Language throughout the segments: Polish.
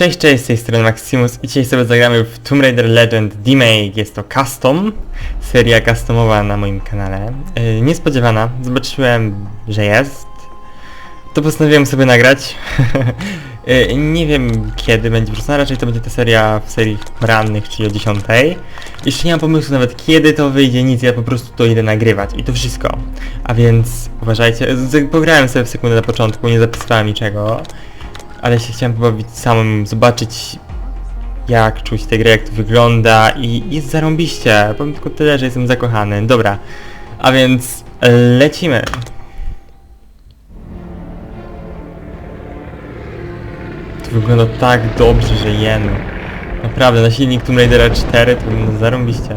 Cześć, cześć, z tej strony Maximus i dzisiaj sobie zagramy w Tomb Raider Legend Remake. Jest to custom, seria customowa na moim kanale. Yy, niespodziewana, zobaczyłem, że jest. To postanowiłem sobie nagrać. Yy, nie wiem kiedy będzie wrzucona, raczej to będzie ta seria w serii rannych, czyli o 10. Jeszcze nie mam pomysłu nawet kiedy to wyjdzie, nic, ja po prostu to idę nagrywać i to wszystko. A więc uważajcie, pograłem sobie w sekundę na początku, nie zapisywałem niczego ale się chciałem pobawić samym, zobaczyć jak czuć tę grę, jak to wygląda i jest zarąbiście. Powiem tylko tyle, że jestem zakochany. Dobra, a więc lecimy. To wygląda tak dobrze, że jen. Naprawdę, na silnik Tomb Raidera 4 to wygląda zarąbiście.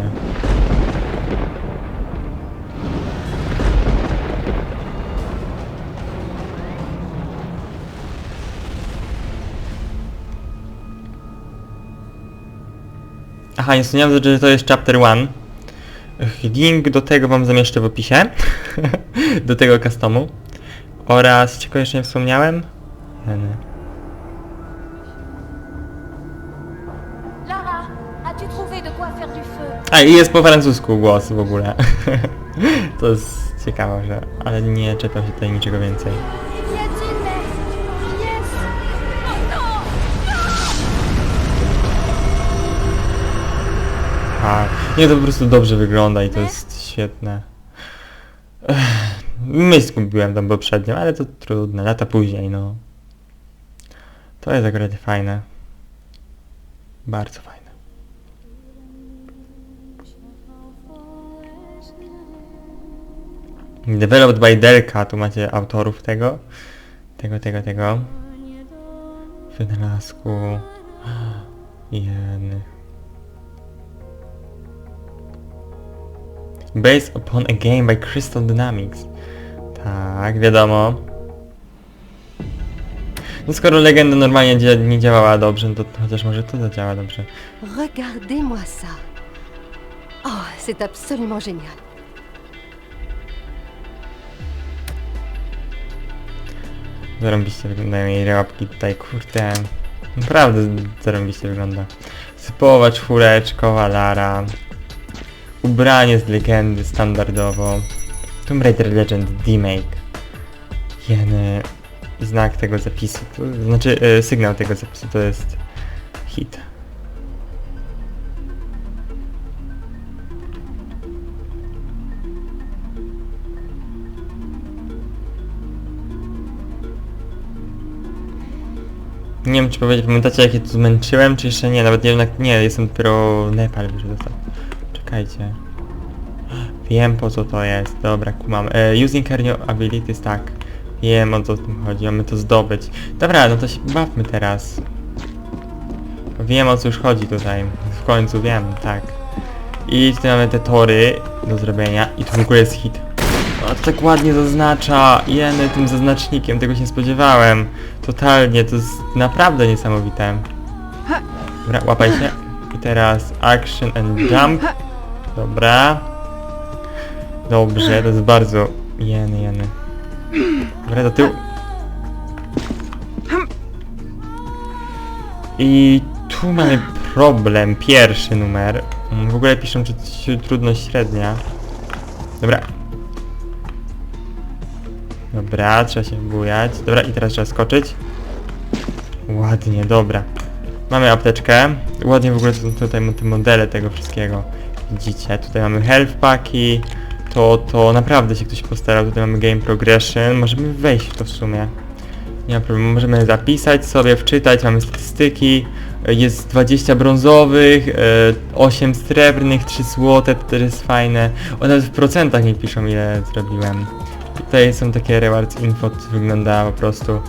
Aha, nie wspomniałem, że to jest chapter 1. Link do tego wam zamieszczę w opisie. do tego customu. Oraz, czego jeszcze nie wspomniałem? Feu A i jest po francusku głos w ogóle. to jest ciekawe, że... Ale nie czepiam się tutaj niczego więcej. A, nie, to po prostu dobrze wygląda i to jest świetne. Ech, Myśl zgubiłem tam poprzednio, ale to trudne, lata później, no. To jest akurat fajne. Bardzo fajne. Developed by Delka, tu macie autorów tego. Tego, tego, tego. Wynalazku. Jeny. Based upon a game by Crystal Dynamics. Tak, wiadomo. No skoro legenda normalnie dzia nie działała dobrze, no to chociaż może to zadziała dobrze. Regardez-moi ça. Oh, c'est absolument génial. Zarąbiście wyglądają jej łapki tutaj, kurde. Naprawdę zarąbiście wygląda. Sypowa czwóreczkowa Lara. Ubranie z legendy standardowo. Tomb Raider Legend Remake. Jeny. Znak tego zapisu, to, znaczy e, sygnał tego zapisu to jest hit. Nie wiem czy powiedzieć, pamiętacie jak ja tu zmęczyłem, czy jeszcze nie, nawet jak, nie, jestem dopiero Nepal już dostał. Czekajcie. Wiem po co to jest, dobra, kumam. E, using her new abilities, tak. Wiem o co tym chodzi, mamy to zdobyć. Dobra, no to się bawmy teraz. Wiem o co już chodzi tutaj. W końcu wiem, tak. I tutaj mamy te tory do zrobienia i tu w ogóle jest hit. O, to tak ładnie zaznacza. Jeny tym zaznacznikiem, tego się spodziewałem. Totalnie, to jest naprawdę niesamowite. Dobra, łapaj się. I teraz action and jump. Dobra. Dobrze, to jest bardzo... Jeny, jeny. Dobra, do tyłu. I tu mamy problem, pierwszy numer. W ogóle piszą, że trudność średnia. Dobra. Dobra, trzeba się bujać. Dobra, i teraz trzeba skoczyć. Ładnie, dobra. Mamy apteczkę. Ładnie w ogóle są tutaj te modele tego wszystkiego. Widzicie, tutaj mamy health packi. To, to naprawdę się ktoś postarał. Tutaj mamy game progression. Możemy wejść w to w sumie. Nie ma problemu, możemy zapisać sobie, wczytać, mamy statystyki, e, jest 20 brązowych, e, 8 srebrnych, 3 złote, to też jest fajne. O, nawet w procentach nie piszą ile zrobiłem. Tutaj są takie rewards info, to wygląda po prostu.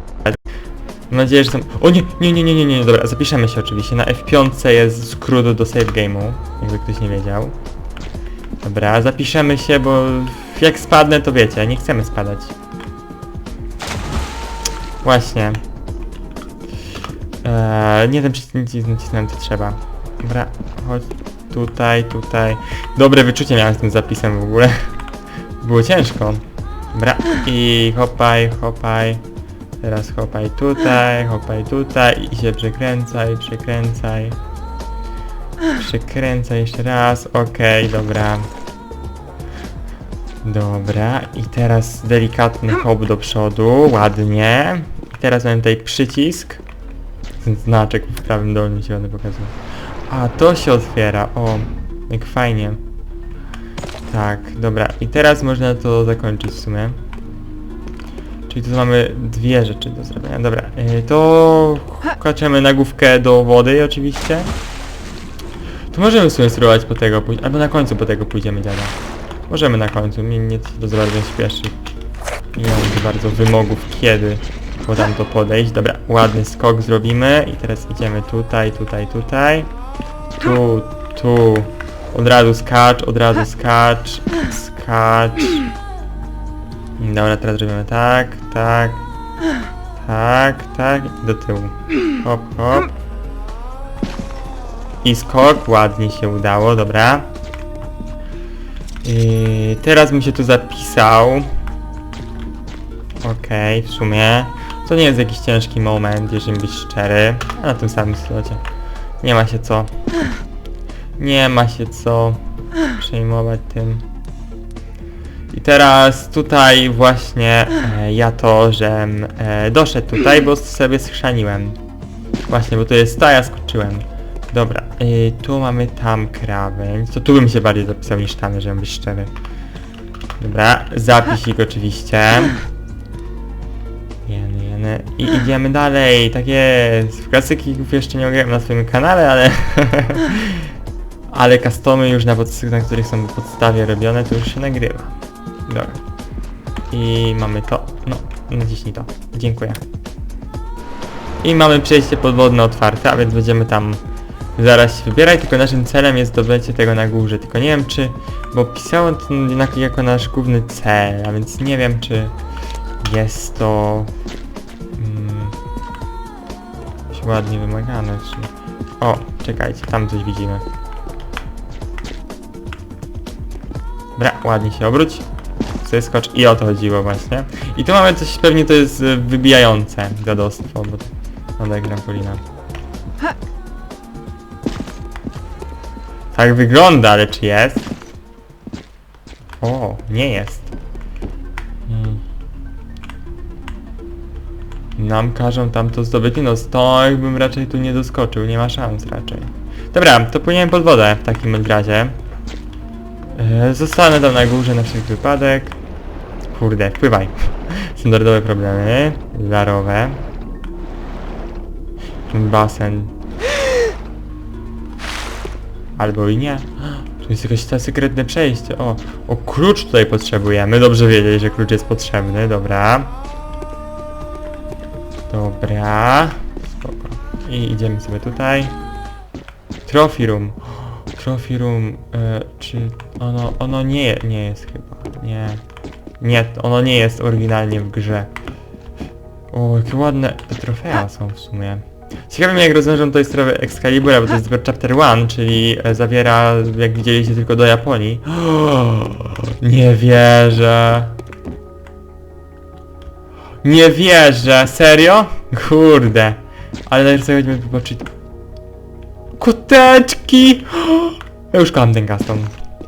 Mam nadzieję, że są... O nie, nie, nie, nie, nie, nie, dobra, zapiszemy się oczywiście. Na F5 jest skrót do save game'u, jakby ktoś nie wiedział. Dobra, zapiszemy się, bo jak spadnę to wiecie, nie chcemy spadać. Właśnie. Eee, nie czy nic nacisnąłem, co trzeba. Dobra, chodź tutaj, tutaj. Dobre wyczucie miałem z tym zapisem w ogóle. Było ciężko. Dobra, i hopaj, hopaj. Teraz hopaj tutaj, hopaj tutaj i się przekręcaj, przekręcaj. Przekręcaj jeszcze raz, okej, dobra. Dobra, i teraz delikatny hop do przodu, ładnie. I teraz mamy tutaj przycisk. Znaczek w prawym dolnym się ładnie pokazuje. A, to się otwiera, o, jak fajnie. Tak, dobra, i teraz można to zakończyć w sumie. Czyli tu mamy dwie rzeczy do zrobienia. Dobra, yy, to kaczemy nagłówkę do wody oczywiście. Tu możemy w sumie spróbować po tego pójść, albo na końcu po tego pójdziemy dziada. Możemy na końcu, mnie nie to za bardzo śpieszy. Nie mam bardzo wymogów kiedy po tam to podejść. Dobra, ładny skok zrobimy i teraz idziemy tutaj, tutaj, tutaj. Tu, tu. Od razu skacz, od razu skacz, skacz. Dobra, teraz robimy tak, tak, tak, tak do tyłu. Hop, hop. I skok, ładnie się udało, dobra. I teraz bym się tu zapisał. Okej, w sumie. To nie jest jakiś ciężki moment, jeżeli być szczery. A na tym samym slocie. Nie ma się co. Nie ma się co przejmować tym. Teraz tutaj właśnie e, ja to, że e, doszedł tutaj, bo sobie schrzaniłem. Właśnie, bo to jest ta, ja skoczyłem. Dobra, y, tu mamy tam krawędź. To tu bym się bardziej zapisał niż tam, żebym być szczery. Dobra, zapisik oczywiście. Jeny, jeny. I idziemy dalej, tak jest. W klasyków jeszcze nie ograłem na swoim kanale, ale... ale customy już na, pod, na których są podstawie robione, to już się nagrywa. Dobra. I mamy to. No, naciśnij to. Dziękuję. I mamy przejście podwodne otwarte, a więc będziemy tam zaraz się wybierać, tylko naszym celem jest zdobycie tego na górze, tylko nie wiem czy, bo pisało to jednak jako nasz główny cel, a więc nie wiem czy jest to mm, ładnie wymagane sumie. O, czekajcie, tam coś widzimy. Dobra, ładnie się obróć. Sobie skocz i o to chodziło właśnie. I tu mamy coś, pewnie to jest y, wybijające dziadostwo, bo to wygląda jak trampolina. Tak wygląda, ale czy jest? O, nie jest. Hmm. Nam każą tam to zdobyć, no stąd bym raczej tu nie doskoczył, nie ma szans raczej. Dobra, to płyniemy pod wodę w takim razie. E, Zostanę tam na górze na wszelki wypadek. Kurde, wpływaj. Standardowe problemy. Larowe. Basen. Albo i nie. Tu jest jakieś to sekretne przejście. O, o klucz tutaj potrzebujemy. Dobrze wiedzieć, że klucz jest potrzebny. Dobra. Dobra. Spoko. I idziemy sobie tutaj. Trophy room. Trophy room. E, czy ono, ono nie, nie jest chyba. Nie. Nie, ono nie jest oryginalnie w grze. O, jakie ładne trofea są w sumie. Ciekawe mnie jak rozwiążą to sprawę Excalibura, bo to jest chapter 1, czyli e, zawiera, jak widzieliście, tylko do Japonii. nie wierzę. Nie wierzę, serio? Kurde. Ale najpierw sobie chodźmy popatrzeć. Koteczki! Ja już kocham ten custom.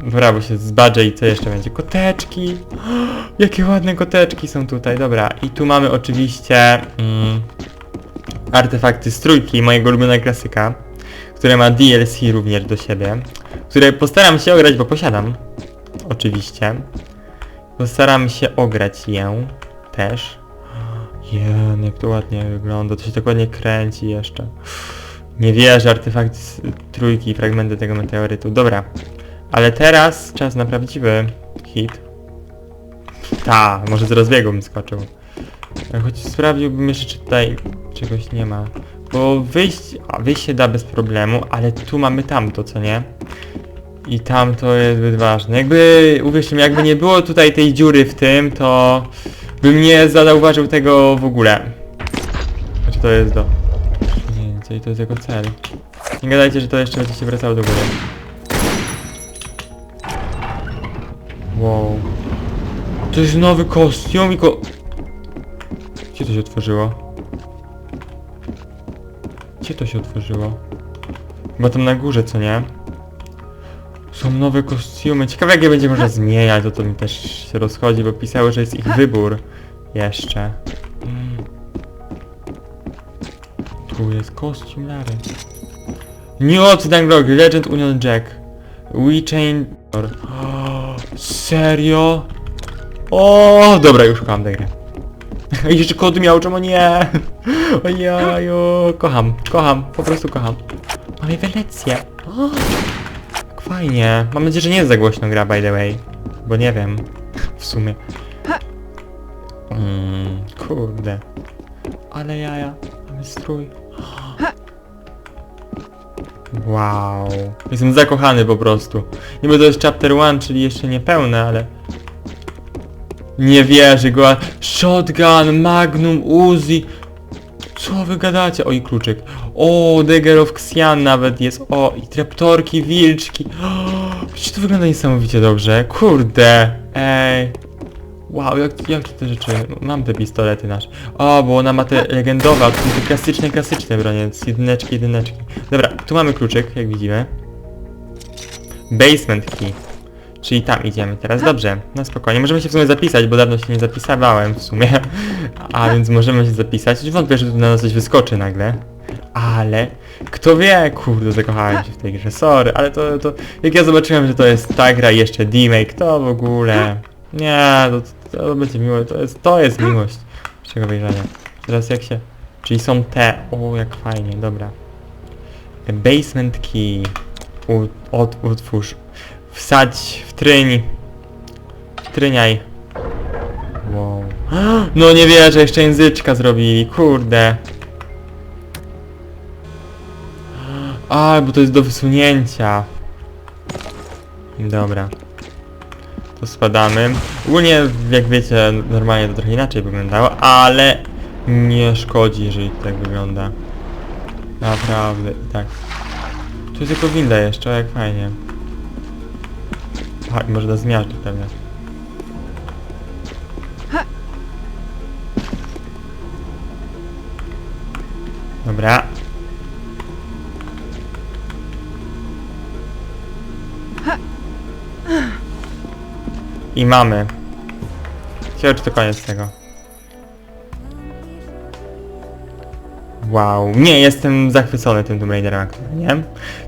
Brawo się zbadżę i co jeszcze będzie? Koteczki! Jakie ładne koteczki są tutaj, dobra. I tu mamy oczywiście mm, artefakty z trójki, mojego ulubionego klasyka, które ma DLC również do siebie, które postaram się ograć, bo posiadam. Oczywiście. Postaram się ograć ją też. Jen, jak to ładnie wygląda, to się tak ładnie kręci jeszcze. Nie wierzę, artefakty z trójki i fragmenty tego meteorytu. Dobra. Ale teraz czas na prawdziwy hit. Ta, może z rozbiegu bym skoczył. Choć sprawdziłbym jeszcze, czy tutaj czegoś nie ma. Bo wyjść, a wyjść się da bez problemu, ale tu mamy tamto, co nie? I tam to jest zbyt ważne. Jakby, uwierzcie mi, jakby nie było tutaj tej dziury w tym, to bym nie zauważył tego w ogóle. Znaczy to jest do... Nie, i to jest jego cel. Nie gadajcie, że to jeszcze będzie się wracało do góry. Wow. To jest nowy kostium i ko... Gdzie to się otworzyło? Gdzie to się otworzyło? Chyba tam na górze, co nie? Są nowe kostiumy. Ciekawe jak je będzie można zmieniać, to to mi też się rozchodzi, bo pisały, że jest ich wybór. Jeszcze. Mm. Tu jest kostium Lary. New Log, Legend Union Jack. We Chain... O, Serio? O, dobra, już kocham tę grę. Jeszcze kod miał, czemu nie? Ojeju, kocham, kocham, po prostu kocham. Mamy Wenecję. O, jak fajnie. Mam nadzieję, że nie jest za głośno gra, by the way. Bo nie wiem, w sumie. Mm, kurde. Ale jaja, mamy strój. Wow. Jestem zakochany po prostu. Niby to jest chapter 1, czyli jeszcze niepełne, ale... Nie wierzę, go. Shotgun, Magnum, Uzi. Co wy gadacie? O i kluczyk. O, Dagger of Xian nawet jest. O, i traptorki, wilczki. O, przecież to wygląda niesamowicie dobrze. Kurde. Ej. Wow, jak, jakie te rzeczy. Mam te pistolety nasz. O, bo ona ma te legendowe, a tu są te klasyczne, klasyczne bronie. z Jedyneczki, jedyneczki. Dobra, tu mamy kluczyk, jak widzimy. Basement key. Czyli tam idziemy teraz. Dobrze, no spokojnie. Możemy się w sumie zapisać, bo dawno się nie zapisywałem w sumie. A więc możemy się zapisać. Wątpię, że tu na nas coś wyskoczy nagle. Ale kto wie, kurde, zakochałem się w tej grze. Sorry, ale to, to jak ja zobaczyłem, że to jest ta gra i jeszcze remake, to w ogóle. Nie, to, to będzie miłość, to jest, to jest miłość naszego wejrzenia. Teraz jak się... Czyli są te. O, jak fajnie, dobra. Basement key. U, od, utwórz. Wsadź w tryń. Wtryniaj. Wow. No nie wierzę, jeszcze języczka zrobili, kurde. A, bo to jest do wysunięcia. Dobra. To spadamy. Ogólnie, jak wiecie, normalnie to trochę inaczej wyglądało, ale nie szkodzi, jeżeli to tak wygląda. Naprawdę, i tak. Tu jest tylko winda jeszcze, jak fajnie. Aha, i może da zmiażdżyć pewnie. Dobra. I mamy. Ciekawe czy to koniec tego. Wow, nie, jestem zachwycony tym Tomb Raiderem aktualnie,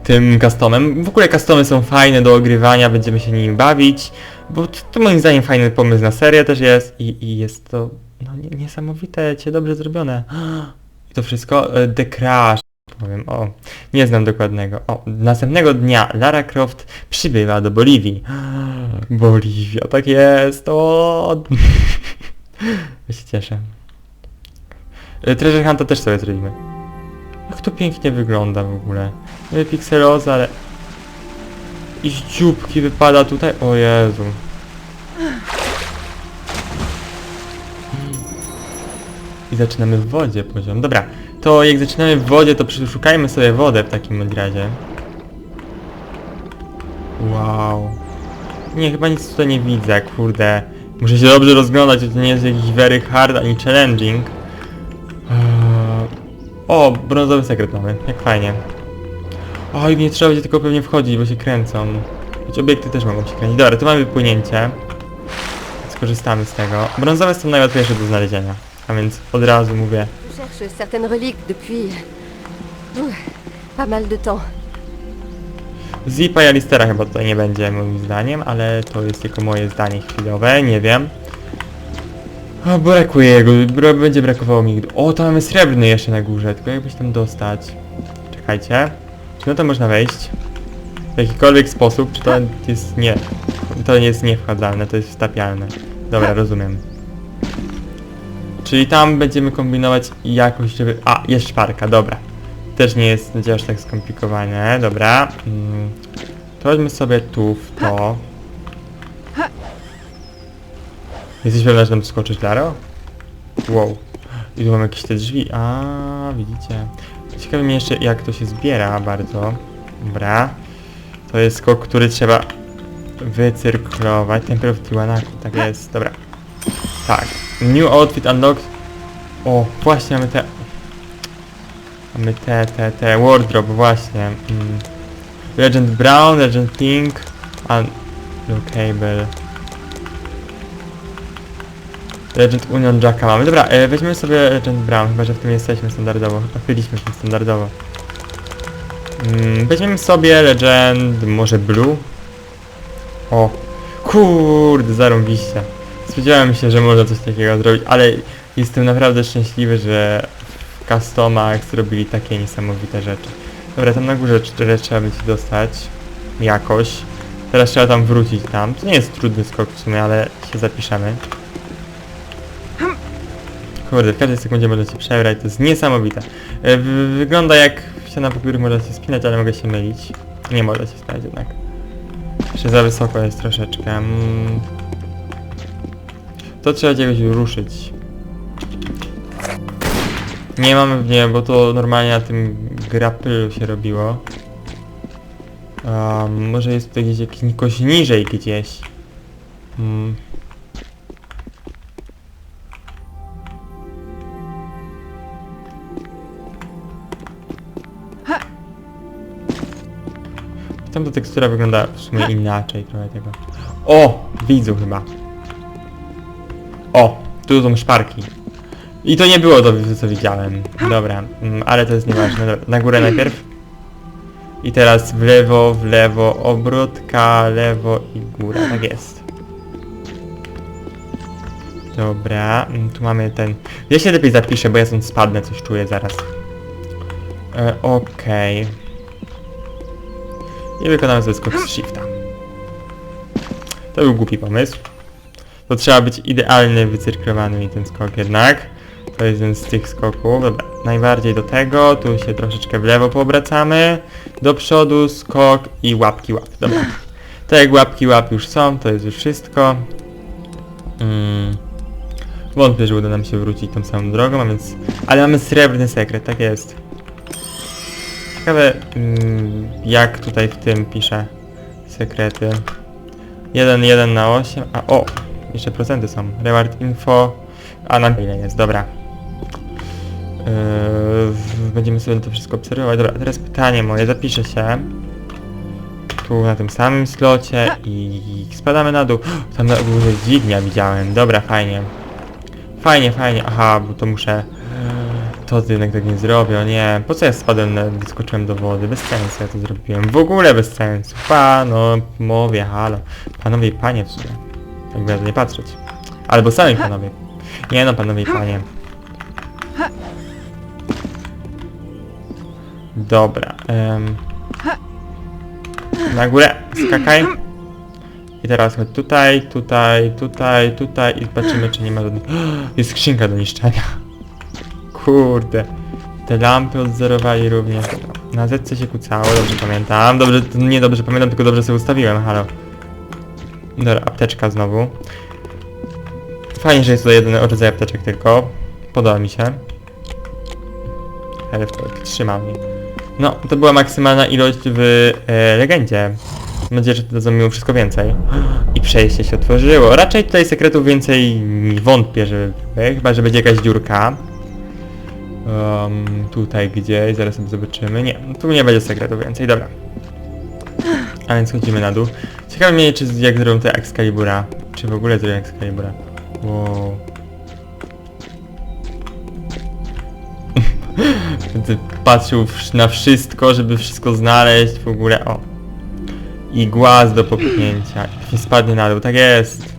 tym customem. W ogóle customy są fajne do ogrywania, będziemy się nimi bawić, bo to, to moim zdaniem fajny pomysł na serię też jest i, i jest to no, nie, niesamowite, cię dobrze zrobione. I to wszystko, e, The Crash, powiem, o, nie znam dokładnego. O, następnego dnia Lara Croft przybywa do Boliwii. Boliwia, tak jest, o. Ja się cieszę. E, Treasure Hunta też sobie zrobimy. Jak to pięknie wygląda w ogóle. Nie pikseloza, ale... I z dzióbki wypada tutaj. O Jezu. I zaczynamy w wodzie poziom. Dobra, to jak zaczynamy w wodzie, to przeszukajmy sobie wodę w takim razie. Wow. Nie, chyba nic tutaj nie widzę, kurde. Muszę się dobrze rozglądać, to nie jest jakiś very hard ani challenging. Eee, O, brązowy sekret mamy, jak fajnie. Oj, nie trzeba będzie tylko pewnie wchodzić, bo się kręcą. Choć obiekty też mogą się kręcić. Dobra, tu mamy wypłynięcie. Skorzystamy z tego. Brązowe są najłatwiejsze do znalezienia. A więc od razu mówię. Cherche certaines reliques depuis... Pas mal de temps. Zipa i Alistera chyba tutaj nie będzie moim zdaniem, ale to jest tylko moje zdanie chwilowe, nie wiem. O, brakuje jego, będzie brakowało mi... O, tam mamy srebrny jeszcze na górze, tylko jakbyś tam dostać. Czekajcie. Czy no to można wejść? W jakikolwiek sposób, czy to jest nie... To jest niewchadzalne, to jest wstapialne. Dobra, rozumiem. Czyli tam będziemy kombinować jakoś, żeby... A, jest szparka, dobra. Też nie jest będzie aż tak skomplikowane, dobra. Mm. To weźmy sobie tu w to. Jesteś pewna, że tam skoczyć, Laro? Wow. I tu mam jakieś te drzwi. A, widzicie. Ciekawe mnie jeszcze jak to się zbiera bardzo. Dobra. To jest skok, który trzeba wycyrklować. Temple of tak jest, dobra. New outfit unlocked. O, właśnie mamy te... Mamy te, te, te, wardrobe, właśnie. Mm. Legend Brown, Legend Pink, Unlockable. Legend Union Jacka mamy. Dobra, e, weźmiemy sobie Legend Brown, chyba że w tym jesteśmy standardowo. Chyba tym standardowo. Mm, weźmiemy sobie Legend, może Blue. O, kurde, zarąbiście. Spodziewałem się, że można coś takiego zrobić, ale jestem naprawdę szczęśliwy, że w Customach zrobili takie niesamowite rzeczy. Dobra, tam na górze cztery trzeba będzie dostać jakoś. Teraz trzeba tam wrócić tam. To nie jest trudny skok w sumie, ale się zapiszemy. Kurde, w każdej sekundzie można się przebrać, to jest niesamowite. E, wy- Wygląda jak ściana, po których można się spinać, ale mogę się mylić. Nie można się spinać jednak. Jeszcze za wysoko jest troszeczkę. To trzeba czegoś ruszyć. Nie mamy w nie, bo to normalnie na tym grapylu się robiło. Może jest to gdzieś jakoś niżej gdzieś. Mm. Tam ta tekstura wygląda w sumie inaczej trochę tego. O! Widzę chyba. O! Tu są szparki. I to nie było to, co widziałem. Dobra, mm, ale to jest nieważne. Na górę najpierw. I teraz w lewo, w lewo, obrotka, lewo i góra. Tak jest. Dobra, mm, tu mamy ten... Ja się lepiej zapiszę, bo ja stąd spadnę, coś czuję zaraz. E, Okej. I wykonamy sobie skok z shifta. To był głupi pomysł. To trzeba być idealnie wycyrklowany mi ten skok jednak. To jest jeden z tych skoków. Dobra, najbardziej do tego. Tu się troszeczkę w lewo poobracamy. Do przodu skok i łapki łap. Dobra. Tak jak łapki łap już są, to jest już wszystko. Mm. Wątpię, że uda nam się wrócić tą samą drogą, a więc... Ale mamy srebrny sekret, tak jest. Ciekawe, mm, jak tutaj w tym pisze sekrety. 1, 1 na 8, a o! Jeszcze procenty są. Reward info, a na ile jest, dobra. Yy, będziemy sobie to wszystko obserwować. Dobra, teraz pytanie moje, zapiszę się. Tu na tym samym slocie i spadamy na dół. Tam na górze dźwignia widziałem, dobra, fajnie. Fajnie, fajnie, aha, bo to muszę... To jednak tak nie zrobię, o nie. Po co ja spadłem, na, wyskoczyłem do wody? Bez sensu ja to zrobiłem. W ogóle bez sensu. Pano, mówię, halo. Panowie i panie w sumie. Na to nie patrzeć. Albo sami panowie. Nie no, panowie i panie. Dobra. em. Na górę, skakaj. I teraz chodź tutaj, tutaj, tutaj, tutaj i patrzymy czy nie ma żadnych... Jest skrzynka do niszczenia. Kurde. Te lampy odzorowali również. Na zetce się kucało, dobrze pamiętam. Dobrze, nie dobrze pamiętam, tylko dobrze sobie ustawiłem, halo. Dobra, apteczka znowu. Fajnie, że jest tutaj jeden rodzaj apteczek tylko. Podoba mi się. Ale to trzymam mnie. No, to była maksymalna ilość w e, legendzie. Mam nadzieję, że to mimo wszystko więcej. I przejście się otworzyło. Raczej tutaj sekretów więcej wątpię, że były, chyba, że będzie jakaś dziurka. Um, tutaj gdzieś, zaraz sobie zobaczymy. Nie, tu nie będzie sekretu więcej, dobra. A więc chodzimy na dół. Ciekawe mnie, czy jak zrobią te Excalibura. Czy w ogóle zrobią Excalibura. Wow. Będę patrzył na wszystko, żeby wszystko znaleźć w ogóle. O. I głaz do popchnięcia. I nie spadnie na dół, tak jest.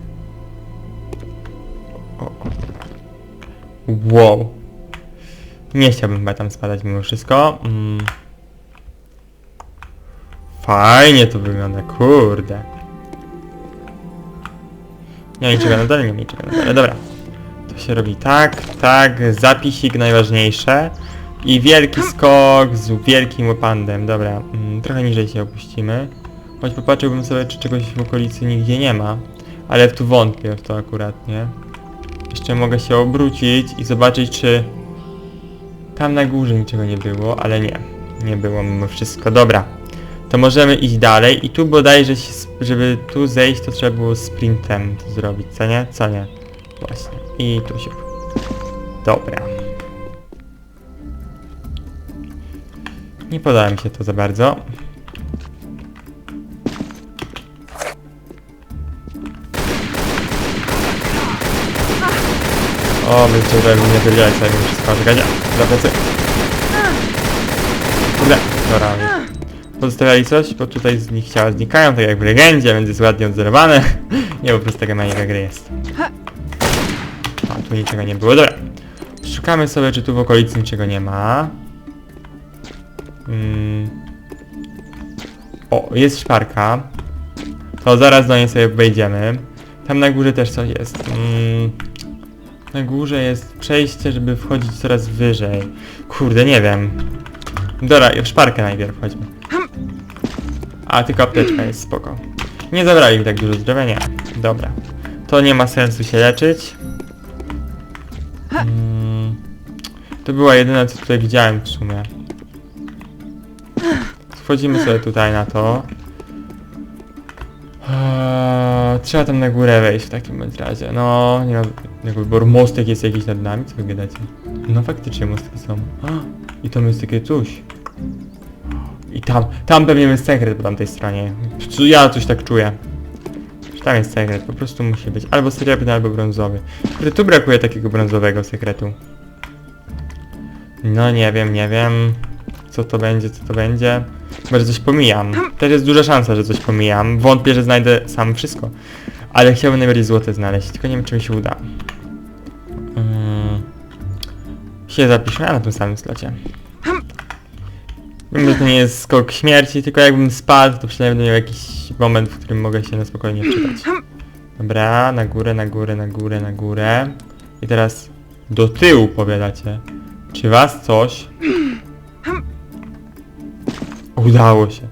O. Wow. Nie chciałbym chyba tam spadać mimo wszystko. Mm. Fajnie to wygląda, kurde. Nie ma niczego na dole, nie ma niczego na dole, dobra. To się robi tak, tak, zapisik najważniejsze. I wielki skok z wielkim łopandem, dobra. Mm, trochę niżej się opuścimy. Choć popatrzyłbym sobie, czy czegoś w okolicy nigdzie nie ma. Ale tu wątpię w to akurat, nie? Jeszcze mogę się obrócić i zobaczyć, czy tam na górze niczego nie było, ale nie. Nie było mimo wszystko. Dobra to możemy iść dalej i tu bodajże, żeby tu zejść, to trzeba było sprintem to zrobić, co nie? Co nie? Właśnie. I tu się... Dobra. Nie podałem się to za bardzo. O, my tutaj mnie wyliać, jak mi wszystko odgadzia. Dobra, co? Kurde, dobra. Pozostawiali coś, bo tutaj z nich ciała znikają, tak jak w legendzie, więc jest ładnie odzorowane. nie, po prostu taka manika gry jest. A, tu niczego nie było, dobra. Szukamy sobie, czy tu w okolicy niczego nie ma. Mm. O, jest szparka. To zaraz do niej sobie wejdziemy. Tam na górze też coś jest. Mm. Na górze jest przejście, żeby wchodzić coraz wyżej. Kurde, nie wiem. Dobra, w szparkę najpierw chodźmy. A, tylko apteczka jest spoko. Nie zabrali mi tak dużo zdrowia, nie. Dobra. To nie ma sensu się leczyć. Mm. To była jedyna, co tutaj widziałem w sumie. Wchodzimy sobie tutaj na to. Eee, trzeba tam na górę wejść w takim razie. No, nie ma jako wyboru. Mostek jest jakiś nad nami, co wy gadacie? No faktycznie mostki są. I tam jest takie coś. I tam, tam pewnie jest sekret po tamtej stronie. Ja coś tak czuję. Tam jest sekret, po prostu musi być. Albo srebrny, albo brązowy. Kurde, tu brakuje takiego brązowego sekretu. No nie wiem, nie wiem. Co to będzie, co to będzie. Chyba, że coś pomijam. Też jest duża szansa, że coś pomijam. Wątpię, że znajdę sam wszystko. Ale chciałbym najbardziej złote znaleźć, tylko nie wiem, czy mi się uda. Mm. Się zapiszę, a na tym samym slocie. Że to nie jest skok śmierci, tylko jakbym spadł, to przynajmniej miał jakiś moment, w którym mogę się na spokojnie wczytać. Dobra, na górę, na górę, na górę, na górę. I teraz do tyłu powiadacie. Czy was coś... Udało się.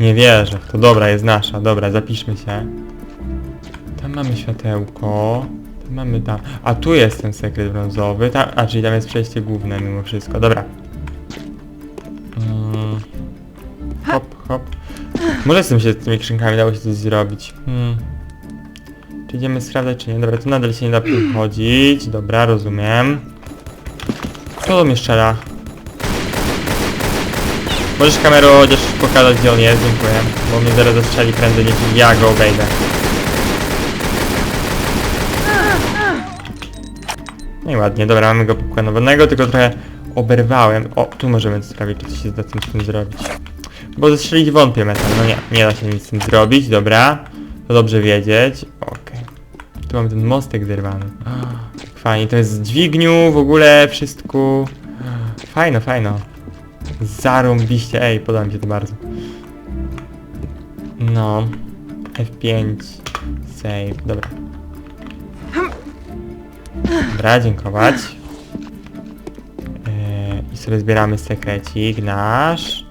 Nie wierzę w to. Dobra, jest nasza. Dobra, zapiszmy się. Tam mamy światełko. Tam mamy tam... A tu jest ten sekret brązowy. Tam... A, czyli tam jest przejście główne mimo wszystko. Dobra. Hop. Może z tym się, z tymi skrzynkami dało się coś zrobić. Hmm. Czy idziemy sprawdzać, czy nie? Dobra, tu nadal się nie da chodzić. Dobra, rozumiem. Kto do mnie strzela? Możesz kamerą chociaż pokazać gdzie on jest, dziękuję. Bo mnie zaraz zastrzeli prędzej niż ja go obejdę. No i ładnie, dobra, mamy go pokłanowanego, tylko trochę oberwałem. O, tu możemy sprawdzić, czy coś się da z tym zrobić. Bo zestrzelić wątpię metal, no nie, nie da się nic z tym zrobić, dobra. To dobrze wiedzieć, okej. Tu mamy ten mostek zerwany. Fajnie, to jest z dźwigniu, w ogóle wszystko. Fajno, fajno. Zarąbiście, ej, podoba mi się to bardzo. No. F5. Save, dobra. Dobra, dziękować. Eee, I sobie zbieramy sekrecik nasz.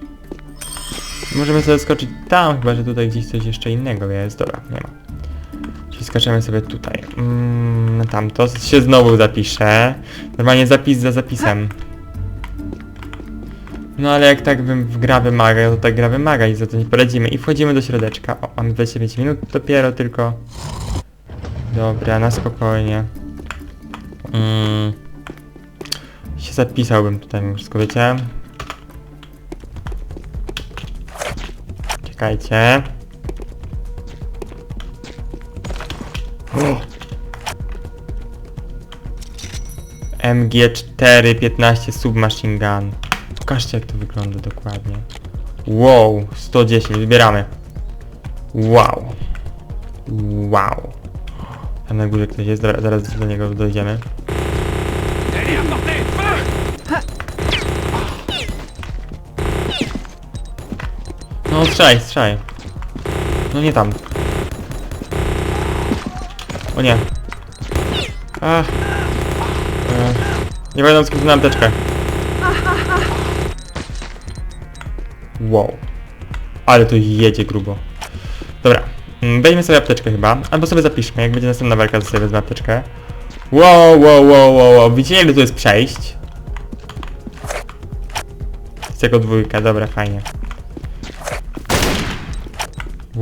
Możemy sobie skoczyć tam, chyba że tutaj gdzieś coś jeszcze innego jest. Dobra, nie ma. Czyli skaczemy sobie tutaj. Mm, tam to się znowu zapisze. Normalnie zapis za zapisem. No ale jak tak wy- w gra wymaga, to tak gra wymaga i za to nie poradzimy. I wchodzimy do środeczka. O, mamy 25 minut dopiero tylko. Dobra, na spokojnie. Mm. Się zapisałbym tutaj, wszystko wiecie. Czekajcie. O! MG4 15 Submachine Gun. Pokażcie jak to wygląda dokładnie. Wow, 110, wybieramy. Wow. Wow. Tam na górze ktoś jest, zaraz do niego dojdziemy. No strzelaj, strzelaj. No nie tam. O nie. Ach. E, nie pamiętam skąd na apteczkę. Wow. Ale to jedzie grubo. Dobra. mm, Weźmy sobie apteczkę chyba. Albo sobie zapiszmy, jak będzie następna walka, to sobie wezmę apteczkę. Wow, wow, wow, wow, wow. Widzicie ile tu jest przejść? Jest jako dwójka, dobra, fajnie.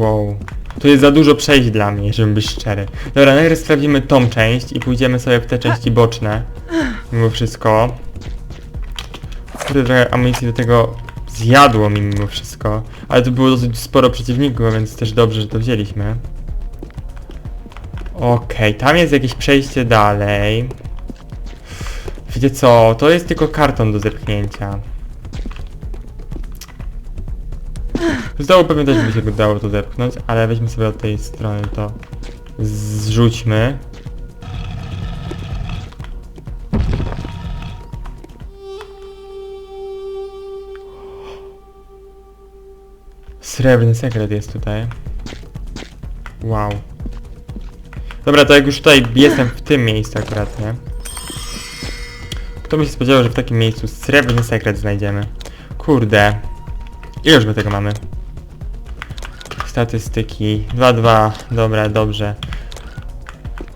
Wow. Tu jest za dużo przejść dla mnie, żebym być szczery. Dobra, najpierw sprawdzimy tą część i pójdziemy sobie w te części boczne. Mimo wszystko. Kurde, trochę amunicji do tego zjadło mi mimo wszystko. Ale tu było dosyć sporo przeciwników, więc też dobrze, że to wzięliśmy. Okej, tam jest jakieś przejście dalej. Wiecie co, to jest tylko karton do zepchnięcia. Z dołu pewnie też by się dało to zepchnąć, ale weźmy sobie od tej strony to zrzućmy. Srebrny sekret jest tutaj. Wow. Dobra, to jak już tutaj jestem w tym miejscu akurat, nie? Kto by się spodziewał, że w takim miejscu srebrny sekret znajdziemy? Kurde. Ileż my tego mamy? Statystyki. 2-2. Dobra, dobrze.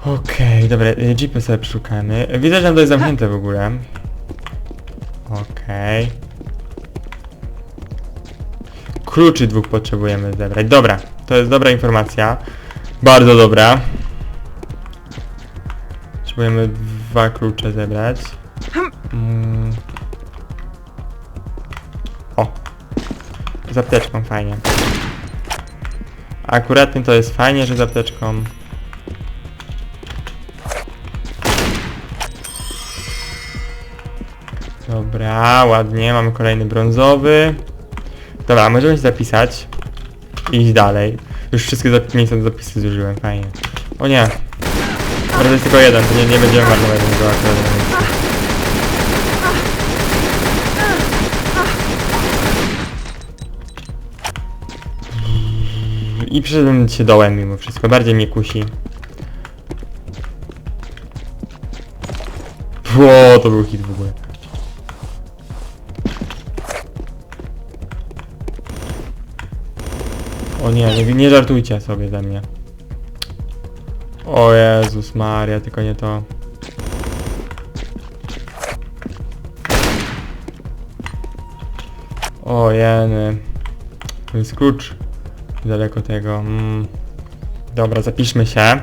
Okej, dobra, y, jeepy sobie przeszukamy. Widzę, że to jest zamknięte w ogóle. Okej. Kluczy dwóch potrzebujemy zebrać. Dobra, to jest dobra informacja. Bardzo dobra. Potrzebujemy dwa klucze zebrać. Mm. O! Z apteczką fajnie. Akuratnie to jest fajnie, że z apteczką. Dobra, ładnie, mamy kolejny brązowy. Dobra, możemy się zapisać. Iść dalej. Już wszystkie miejsca do zapisy zużyłem, fajnie. O nie. To jest tylko jeden, to nie, nie będziemy marnować tego akurat I przyszedłem się dołem mimo wszystko, bardziej mnie kusi. Ło, to był hit w ogóle. O nie, nie, nie żartujcie sobie ze mnie. O Jezus Maria, tylko nie to. O jeny. To jest klucz. Daleko tego. Mm. Dobra, zapiszmy się.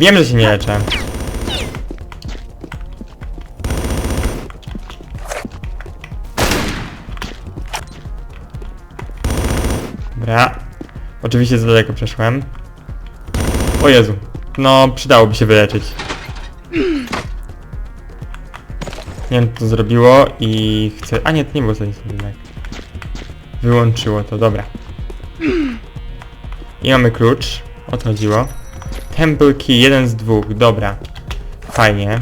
Wiem, że się nie leczę. Dobra. Oczywiście za daleko przeszłem. O Jezu. No, przydałoby się wyleczyć. Nie wiem, co to zrobiło i chcę... A nie, to nie było jednak. Wyłączyło to, dobra. I mamy klucz. O to chodziło. Temple key, jeden z dwóch, dobra. Fajnie.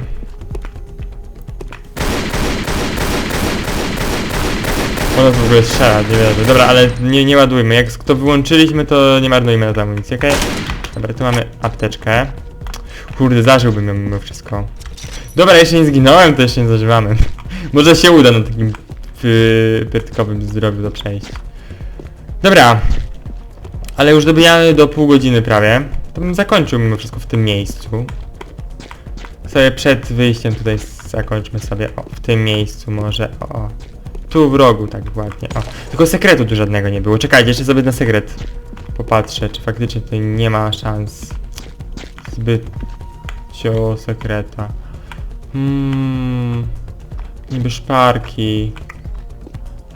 Ona w ogóle strzela, nie wierzę. Dobra, ale nie, nie ładujmy. Jak to wyłączyliśmy, to nie marnujmy na to amunicji, okej? Dobra, tu mamy apteczkę. Kurde, zażyłbym ją mimo wszystko. Dobra, jeszcze nie zginąłem, to jeszcze nie zażywamy. Może się uda na takim py- pyrtkowym zdrowiu to przejść. Dobra. Ale już dobijamy do pół godziny prawie. To bym zakończył mimo wszystko w tym miejscu. Sobie przed wyjściem tutaj zakończmy sobie, o, w tym miejscu może, o. Tu w rogu, tak ładnie, o. Tylko sekretu tu żadnego nie było. Czekajcie, jeszcze sobie na sekret popatrzę, czy faktycznie tutaj nie ma szans zbyt cio sekreta. Hmm, niby szparki.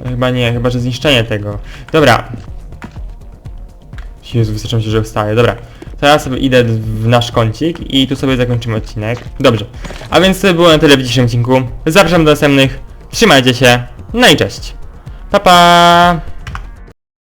Chyba nie, chyba że zniszczenie tego. Dobra. Jezu, wystarczy się, że wstaje. Dobra. Teraz sobie idę w nasz kącik i tu sobie zakończymy odcinek. Dobrze. A więc to było na tyle w dzisiejszym odcinku. Zapraszam do następnych. Trzymajcie się. No i cześć. Pa pa!